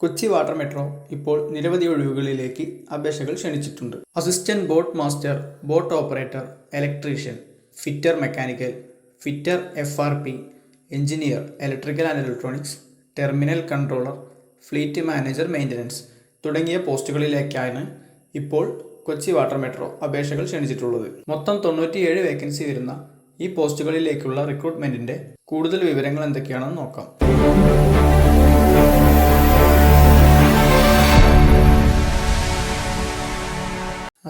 Kochi water metro ഇപ്പോൾ നിരവധി ഒഴിവുകളിലേക്ക് അപേക്ഷകൾ ക്ഷണിച്ചിട്ടുണ്ട്. Assistant boat master boat operator electrician fitter mechanical fitter F R P engineer electrical and electronics terminal controller fleet manager maintenance തുടങ്ങിയ പോസ്റ്റുകളിലേക്കാണ് ഇപ്പോൾ കൊച്ചി വാട്ടർ മെട്രോ അപേക്ഷകൾ ക്ഷണിച്ചിട്ടുള്ളത്. മൊത്തം തൊണ്ണൂറ്റിയേഴ് വേക്കൻസി വരുന്ന ഈ പോസ്റ്റുകളിലേക്കുള്ള റിക്രൂട്ട്മെന്റിന്റെ കൂടുതൽ വിവരങ്ങൾ എന്തൊക്കെയാണെന്ന് നോക്കാം.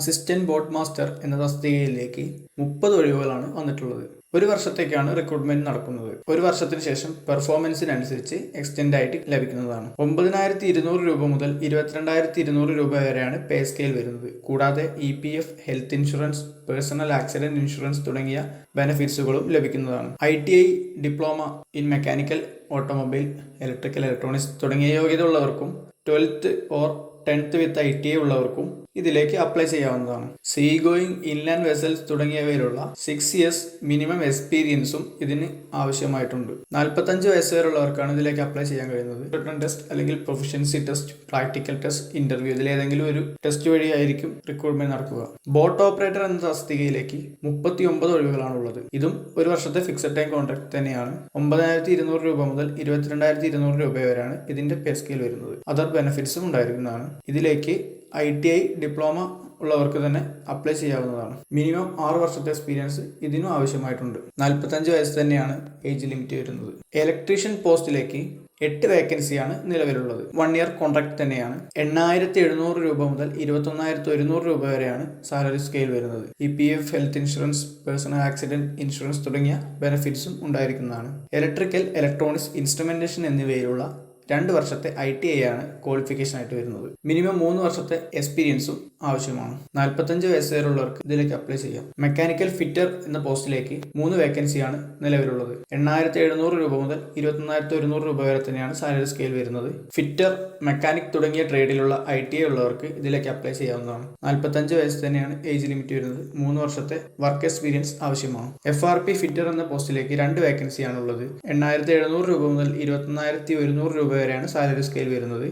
അസിസ്റ്റന്റ് ബോട്ട് മാസ്റ്റർ എന്ന തസ്തികയിലേക്ക് മുപ്പത് ഒഴിവുകളാണ് വന്നിട്ടുള്ളത്. ഒരു വർഷത്തേക്കാണ് റിക്രൂട്ട്മെന്റ് നടക്കുന്നത്. ഒരു വർഷത്തിന് ശേഷം പെർഫോമൻസിനനുസരിച്ച് എക്സ്റ്റെൻഡ് ആയിട്ട് ലഭിക്കുന്നതാണ്. ഒമ്പതിനായിരത്തി ഇരുന്നൂറ് രൂപ മുതൽ ഇരുപത്തിരണ്ടായിരത്തി ഇരുന്നൂറ് രൂപ വരെയാണ് പേ സ്കെയിൽ വരുന്നത്. കൂടാതെ E P F health insurance personal accident insurance തുടങ്ങിയ ബെനഫിറ്റ്സുകളും ലഭിക്കുന്നതാണ്. I T I diploma in mechanical automobile electrical electronics തുടങ്ങിയ യോഗ്യത ഉള്ളവർക്കും twelfth or tenth with I T I ഉള്ളവർക്കും ഇതിലേക്ക് അപ്ലൈ ചെയ്യാവുന്നതാണ്. സീ ഗോയിങ് ഇൻലാൻഡ് വെസൽസ് തുടങ്ങിയവയിലുള്ള സിക്സ് ഇയേഴ്സ് മിനിമം എക്സ്പീരിയൻസും ഇതിന് ആവശ്യമായിട്ടുണ്ട്. നാൽപ്പത്തഞ്ച് വയസ്സ് വരെയുള്ളവർക്കാണ് ഇതിലേക്ക് അപ്ലൈ ചെയ്യാൻ കഴിയുന്നത്. റിട്ടേൺ ടെസ്റ്റ് അല്ലെങ്കിൽ proficiency test practical test interview ഇതിലേതെങ്കിലും ഒരു ടെസ്റ്റ് വഴിയായിരിക്കും റിക്രൂട്ട്മെന്റ് നടക്കുക. ബോട്ട് ഓപ്പറേറ്റർ എന്ന തസ്തികയിലേക്ക് മുപ്പത്തി ഒമ്പത് ഒഴിവുകളാണുള്ളത്. ഇതും ഒരു വർഷത്തെ ഫിക്സഡ് ടൈം കോൺട്രാക്ട് തന്നെയാണ്. ഒമ്പതിനായിരത്തി ഇരുന്നൂറ് രൂപ മുതൽ ഇരുപത്തിരണ്ടായിരത്തി ഇരുന്നൂറ് രൂപ വരെയാണ് ഇതിന്റെ പേ സ്കെയിൽ വരുന്നത്. അതർ ബെനിഫിറ്റ്സും ഉണ്ടായിരിക്കുന്നതാണ്. ഇതിലേക്ക് ഐ ടി ഐ ഡിപ്ലോമ ഉള്ളവർക്ക് തന്നെ അപ്ലൈ ചെയ്യാവുന്നതാണ്. മിനിമം ആറ് വർഷത്തെ എക്സ്പീരിയൻസ് ഇതിനും ആവശ്യമായിട്ടുണ്ട്. നാൽപ്പത്തഞ്ച് വയസ്സ് തന്നെയാണ് ഏജ് ലിമിറ്റ് വരുന്നത്. ഇലക്ട്രീഷ്യൻ പോസ്റ്റിലേക്ക് എട്ട് വേക്കൻസിയാണ് നിലവിലുള്ളത്. വൺ ഇയർ കോൺട്രാക്ട് തന്നെയാണ്. എണ്ണായിരത്തി എഴുന്നൂറ് രൂപ മുതൽ ഇരുപത്തൊന്നായിരത്തി ഒരുന്നൂറ് രൂപ വരെയാണ് സാലറി സ്കെയിൽ വരുന്നത്. E P F health insurance personal accident insurance തുടങ്ങിയ ബെനഫിറ്റ്സും ഉണ്ടായിരിക്കുന്നതാണ്. ഇലക്ട്രിക്കൽ ഇലക്ട്രോണിക്സ് ഇൻസ്ട്രുമെന്റേഷൻ എന്നിവയിലുള്ള രണ്ട് വർഷത്തെ ഐ ടി ഐ ആണ് ക്വാളിഫിക്കേഷൻ ആയിട്ട് വരുന്നത്. മിനിമം മൂന്ന് വർഷത്തെ എക്സ്പീരിയൻസും ആവശ്യമാണ്. നാൽപ്പത്തഞ്ച് വയസ്സ് വരെയുള്ളവർക്ക് ഇതിലേക്ക് അപ്ലൈ ചെയ്യാം. മെക്കാനിക്കൽ ഫിറ്റർ എന്ന പോസ്റ്റിലേക്ക് മൂന്ന് വേക്കൻസിയാണ് നിലവിലുള്ളത്. എണ്ണായിരത്തി എഴുന്നൂറ് രൂപ മുതൽ ഇരുപത്തൊന്നായിരത്തി ഒരുന്നൂറ് രൂപ വരെ തന്നെയാണ് സാലറി സ്കെയിൽ വരുന്നത്. ഫിറ്റർ മെക്കാനിക് തുടങ്ങിയ ട്രേഡിലുള്ള ഐ ടി ഐ ഉള്ളവർക്ക് ഇതിലേക്ക് അപ്ലൈ ചെയ്യാവുന്നതാണ്. നാൽപ്പത്തഞ്ച് വയസ്സ് തന്നെയാണ് ഏജ് ലിമിറ്റ് വരുന്നത്. മൂന്ന് വർഷത്തെ വർക്ക് എക്സ്പീരിയൻസ് ആവശ്യമാണ്. എഫ് ആർ പി ഫിറ്റർ എന്ന പോസ്റ്റിലേക്ക് രണ്ട് വേക്കൻസിയാണ് ഉള്ളത് എണ്ണായിരത്തി എഴുന്നൂറ് രൂപ മുതൽ ഇരുപത്തൊന്നായിരത്തി ഒരുന്നൂറ് രൂപ വരെയാണ് സാലറി സ്കെയിൽ വരുന്നത്.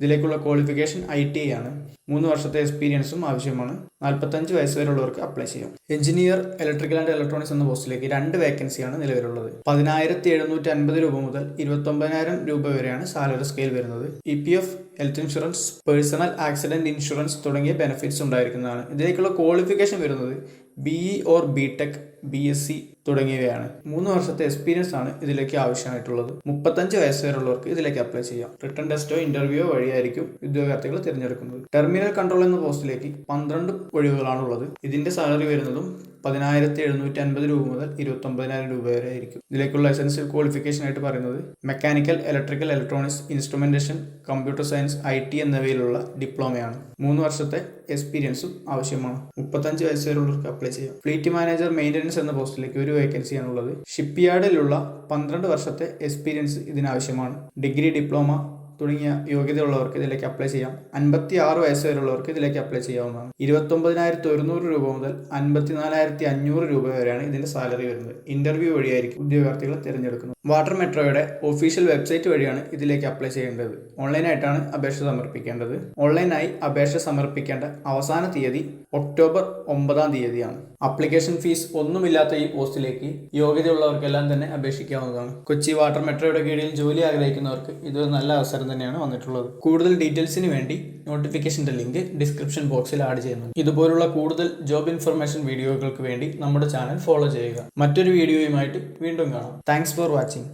ഇതിലേക്കുള്ള ക്വാളിഫിക്കേഷൻ ഐ ടി ആണ്. മൂന്ന് വർഷത്തെ എക്സ്പീരിയൻസും ആവശ്യമാണ്. നാൽപ്പത്തഞ്ച് വയസ്സ് വരെയുള്ളവർക്ക് അപ്ലൈ ചെയ്യാം. എഞ്ചിനീയർ ഇലക്ട്രിക്കൽ ആൻഡ് ഇലക്ട്രോണിക്സ് എന്ന പോസ്റ്റിലേക്ക് രണ്ട് വേക്കൻസിയാണ് നിലവിലുള്ളത്. പതിനായിരത്തി എഴുന്നൂറ്റി അൻപത് രൂപ മുതൽ ഇരുപത്തൊമ്പതിനായിരം രൂപ വരെയാണ് സാലറി സ്കെയിൽ വരുന്നത്. E P F health insurance personal accident insurance തുടങ്ങിയ ബെനിഫിറ്റ്സ് ഉണ്ടായിരിക്കുന്നതാണ്. ഇതിലേക്കുള്ള ക്വാളിഫിക്കേഷൻ വരുന്നത് B E or B tech B S C തുടങ്ങിയവയാണ്. മൂന്ന് വർഷത്തെ എക്സ്പീരിയൻസ് ആണ് ഇതിലേക്ക് ആവശ്യമായിട്ടുള്ളത്. മുപ്പത്തഞ്ച് വയസ്സ് വരെയുള്ളവർക്ക് ഇതിലേക്ക് അപ്ലൈ ചെയ്യാം. റിട്ടേൺ ടെസ്റ്റോ ഇന്റർവ്യൂയോ വഴിയായിരിക്കും ഉദ്യോഗാർത്ഥികൾ തിരഞ്ഞെടുക്കുന്നത്. ടെർമിനൽ കൺട്രോൾ എന്ന പോസ്റ്റിലേക്ക് പന്ത്രണ്ട് ഒഴിവുകളാണുള്ളത്. ഇതിന്റെ സാലറി വരുന്നതും പതിനായിരത്തി എഴുന്നൂറ്റി അൻപത് രൂപ മുതൽ ഇരുപത്തി ഒമ്പതിനായിരം രൂപ വരെ ആയിരിക്കും. ഇതിലേക്കുള്ള എസൻഷ്യൽ ക്വാളിഫിക്കേഷൻ ആയിട്ട് പറയുന്നത് mechanical electrical electronics instrumentation computer science I T എന്നിവയിലുള്ള ഡിപ്ലോമയാണ് മൂന്ന് വർഷത്തെ എക്സ്പീരിയൻസും ആവശ്യമാണ്. മുപ്പത്തഞ്ച് വയസ്സ് വരെയുള്ളവർക്ക് അപ്ലൈ ചെയ്യാം. ഫ്ലീറ്റ് മാനേജർ മെയിന്റനൻസ് എന്ന പോസ്റ്റിലേക്ക് ഒരു വേക്കൻസിയാണുള്ളത് ഷിപ്പ് യാർഡിലുള്ള പന്ത്രണ്ട് വർഷത്തെ എക്സ്പീരിയൻസ് ഇതിനാവശ്യമാണ്. ഡിഗ്രി ഡിപ്ലോമ തുടങ്ങിയ യോഗ്യതയുള്ളവർക്ക് ഇതിലേക്ക് അപ്ലൈ ചെയ്യാം. അൻപത്തി ആറ് വയസ്സ് വരെയുള്ളവർക്ക് ഇതിലേക്ക് അപ്ലൈ ചെയ്യാവുന്നതാണ്. ഇരുപത്തൊമ്പതിനായിരത്തി ഒരുന്നൂറ് രൂപ മുതൽ അൻപത്തിനാലായിരത്തി അഞ്ഞൂറ് രൂപ വരെയാണ് ഇതിന്റെ സാലറി വരുന്നത്. ഇന്റർവ്യൂ വഴിയായിരിക്കും ഉദ്യോഗാർത്ഥികളെ തിരഞ്ഞെടുക്കുന്നത്. വാട്ടർ മെട്രോയുടെ ഒഫീഷ്യൽ വെബ്സൈറ്റ് വഴിയാണ് ഇതിലേക്ക് അപ്ലൈ ചെയ്യേണ്ടത്. ഓൺലൈനായിട്ടാണ് അപേക്ഷ സമർപ്പിക്കേണ്ടത്. ഓൺലൈനായി അപേക്ഷ സമർപ്പിക്കേണ്ട അവസാന തീയതി ഒക്ടോബർ ഒമ്പതാം തീയതിയാണ്. അപ്ലിക്കേഷൻ ഫീസ് ഒന്നുമില്ലാത്ത ഈ പോസ്റ്റിലേക്ക് യോഗ്യതയുള്ളവർക്കെല്ലാം തന്നെ അപേക്ഷിക്കാവുന്നതാണ്. കൊച്ചി വാട്ടർ മെട്രോയുടെ കീഴിൽ ജോലി ആഗ്രഹിക്കുന്നവർക്ക് ഇതൊരു നല്ല അവസരം തന്നെയാണ് വന്നിട്ടുള്ളത്. കൂടുതൽ ഡീറ്റെയിൽസിന് വേണ്ടി നോട്ടിഫിക്കേഷന്റെ ലിങ്ക് ഡിസ്ക്രിപ്ഷൻ ബോക്സിൽ ആഡ് ചെയ്യുന്നു. ഇതുപോലുള്ള കൂടുതൽ ജോബ് ഇൻഫർമേഷൻ വീഡിയോകൾക്ക് വേണ്ടി നമ്മുടെ ചാനൽ ഫോളോ ചെയ്യുക. മറ്റൊരു വീഡിയോയുമായിട്ട് വീണ്ടും കാണാം. Thanks for watching.